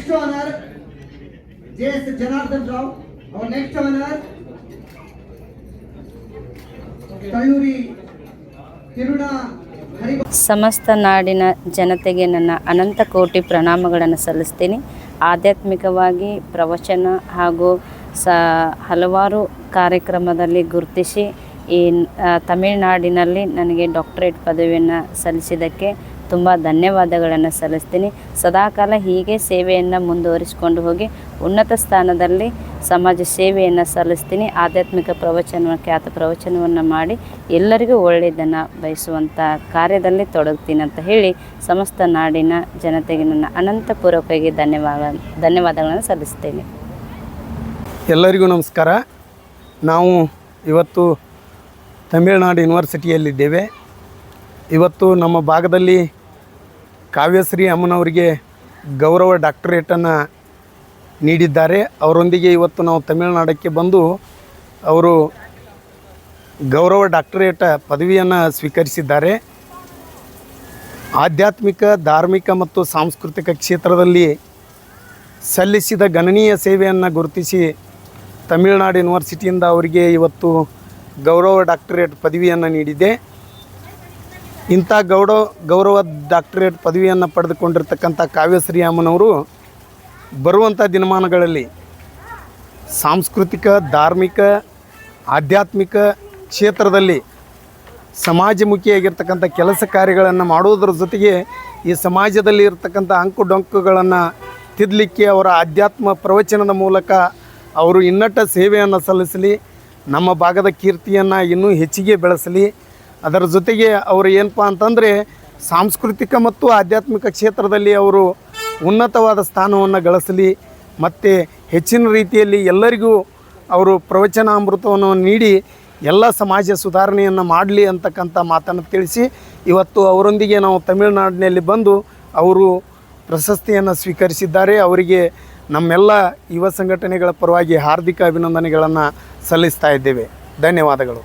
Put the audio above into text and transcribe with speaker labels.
Speaker 1: next honor, J.S. Janardhan Rao. Our next honor, honour ತಯೂರಿ ಕಿರುಣ
Speaker 2: ಸಮಸ್ತ ನಾಡಿನ ಜನತೆಗೆ ನನ್ನ ಅನಂತ ಕೋಟಿ ಪ್ರಣಾಮಗಳನ್ನು ಸಲ್ಲಿಸ್ತೀನಿ ಆಧ್ಯಾತ್ಮಿಕವಾಗಿ ಪ್ರವಚನ ಹಾಗೂ ಸ ಹಲವಾರು ಕಾರ್ಯಕ್ರಮದಲ್ಲಿ ಗುರುತಿಸಿ ಈ ತಮಿಳುನಾಡಿನಲ್ಲಿ ನನಗೆ ಡಾಕ್ಟರೇಟ್ ಪದವಿಯನ್ನು ಸಲ್ಲಿಸಿದ್ದಕ್ಕೆ ತುಂಬ ಧನ್ಯವಾದಗಳನ್ನು ಸಲ್ಲಿಸ್ತೀನಿ. ಸದಾಕಾಲ ಹೀಗೆ ಸೇವೆಯನ್ನು ಮುಂದುವರಿಸಿಕೊಂಡು ಹೋಗಿ ಉನ್ನತ ಸ್ಥಾನದಲ್ಲಿ ಸಮಾಜ ಸೇವೆಯನ್ನು ಸಲ್ಲಿಸ್ತೀನಿ. ಆಧ್ಯಾತ್ಮಿಕ ಪ್ರವಚನ ಖ್ಯಾತ ಪ್ರವಚನವನ್ನು ಮಾಡಿ ಎಲ್ಲರಿಗೂ ಒಳ್ಳೆಯದನ್ನು ಬಯಸುವಂಥ ಕಾರ್ಯದಲ್ಲಿ ತೊಡಗ್ತೀನಿ ಅಂತ ಹೇಳಿ ಸಮಸ್ತ ನಾಡಿನ ಜನತೆಗೆ ನನ್ನ ಅನಂತಪೂರ್ವಕವಾಗಿ ಧನ್ಯವಾದ, ಧನ್ಯವಾದಗಳನ್ನು ಸಲ್ಲಿಸ್ತೇನೆ.
Speaker 3: ಎಲ್ಲರಿಗೂ ನಮಸ್ಕಾರ. ನಾವು ಇವತ್ತು ತಮಿಳುನಾಡು ಯೂನಿವರ್ಸಿಟಿಯಲ್ಲಿದ್ದೇವೆ. ಇವತ್ತು ನಮ್ಮ ಭಾಗದಲ್ಲಿ ಕಾವ್ಯಶ್ರೀ ಅಮ್ಮನವರಿಗೆ ಗೌರವ ಡಾಕ್ಟರೇಟನ್ನು ನೀಡಿದ್ದಾರೆ. ಅವರೊಂದಿಗೆ ಇವತ್ತು ನಾವು ತಮಿಳುನಾಡಕ್ಕೆ ಬಂದು ಅವರು ಗೌರವ ಡಾಕ್ಟರೇಟ ಪದವಿಯನ್ನು ಸ್ವೀಕರಿಸಿದ್ದಾರೆ. ಆಧ್ಯಾತ್ಮಿಕ, ಧಾರ್ಮಿಕ ಮತ್ತು ಸಾಂಸ್ಕೃತಿಕ ಕ್ಷೇತ್ರದಲ್ಲಿ ಸಲ್ಲಿಸಿದ ಗಣನೀಯ ಸೇವೆಯನ್ನು ಗುರುತಿಸಿ ತಮಿಳುನಾಡು ಯೂನಿವರ್ಸಿಟಿಯಿಂದ ಅವರಿಗೆ ಇವತ್ತು ಗೌರವ ಡಾಕ್ಟರೇಟ್ ಪದವಿಯನ್ನು ನೀಡಿದೆ. ಇಂಥ ಗೌಡ ಗೌರವ ಡಾಕ್ಟರೇಟ್ ಪದವಿಯನ್ನು ಪಡೆದುಕೊಂಡಿರ್ತಕ್ಕಂಥ ಕಾವ್ಯಶ್ರೀ ಅಮ್ಮನವರು ಬರುವಂಥ ದಿನಮಾನಗಳಲ್ಲಿ ಸಾಂಸ್ಕೃತಿಕ, ಧಾರ್ಮಿಕ, ಆಧ್ಯಾತ್ಮಿಕ ಕ್ಷೇತ್ರದಲ್ಲಿ ಸಮಾಜಮುಖಿಯಾಗಿರ್ತಕ್ಕಂಥ ಕೆಲಸ ಕಾರ್ಯಗಳನ್ನು ಮಾಡುವುದರ ಜೊತೆಗೆ ಈ ಸಮಾಜದಲ್ಲಿ ಇರತಕ್ಕಂಥ ಅಂಕು ಡೊಂಕುಗಳನ್ನು ತಿದ್ದಲಿಕ್ಕೆ ಅವರ ಆಧ್ಯಾತ್ಮ ಪ್ರವಚನದ ಮೂಲಕ ಅವರು ಇನ್ನಟ್ಟ ಸೇವೆಯನ್ನು ಸಲ್ಲಿಸಲಿ, ನಮ್ಮ ಭಾಗದ ಕೀರ್ತಿಯನ್ನು ಇನ್ನೂ ಹೆಚ್ಚಿಗೆ ಬೆಳೆಸಲಿ ಅದರ ಜೊತೆಗೆ ಅವರು ಏನಪ್ಪ ಅಂತಂದರೆ ಸಾಂಸ್ಕೃತಿಕ ಮತ್ತು ಆಧ್ಯಾತ್ಮಿಕ ಕ್ಷೇತ್ರದಲ್ಲಿ ಅವರು ಉನ್ನತವಾದ ಸ್ಥಾನವನ್ನು ಗಳಿಸಲಿ, ಮತ್ತು ಹೆಚ್ಚಿನ ರೀತಿಯಲ್ಲಿ ಎಲ್ಲರಿಗೂ ಅವರು ಪ್ರವಚನ ಅಮೃತವನ್ನು ನೀಡಿ ಎಲ್ಲ ಸಮಾಜ ಸುಧಾರಣೆಯನ್ನು ಮಾಡಲಿ ಅಂತಕ್ಕಂಥ ಮಾತನ್ನು ತಿಳಿಸಿ, ಇವತ್ತು ಅವರೊಂದಿಗೆ ನಾವು ತಮಿಳುನಾಡಿನಲ್ಲಿ ಬಂದು ಅವರು ಪ್ರಶಸ್ತಿಯನ್ನು ಸ್ವೀಕರಿಸಿದ್ದಾರೆ. ಅವರಿಗೆ ನಮ್ಮೆಲ್ಲ ಯುವ ಸಂಘಟನೆಗಳ ಪರವಾಗಿ ಹಾರ್ದಿಕ ಅಭಿನಂದನೆಗಳನ್ನು ಸಲ್ಲಿಸ್ತಾ ಇದ್ದೇವೆ. ಧನ್ಯವಾದಗಳು.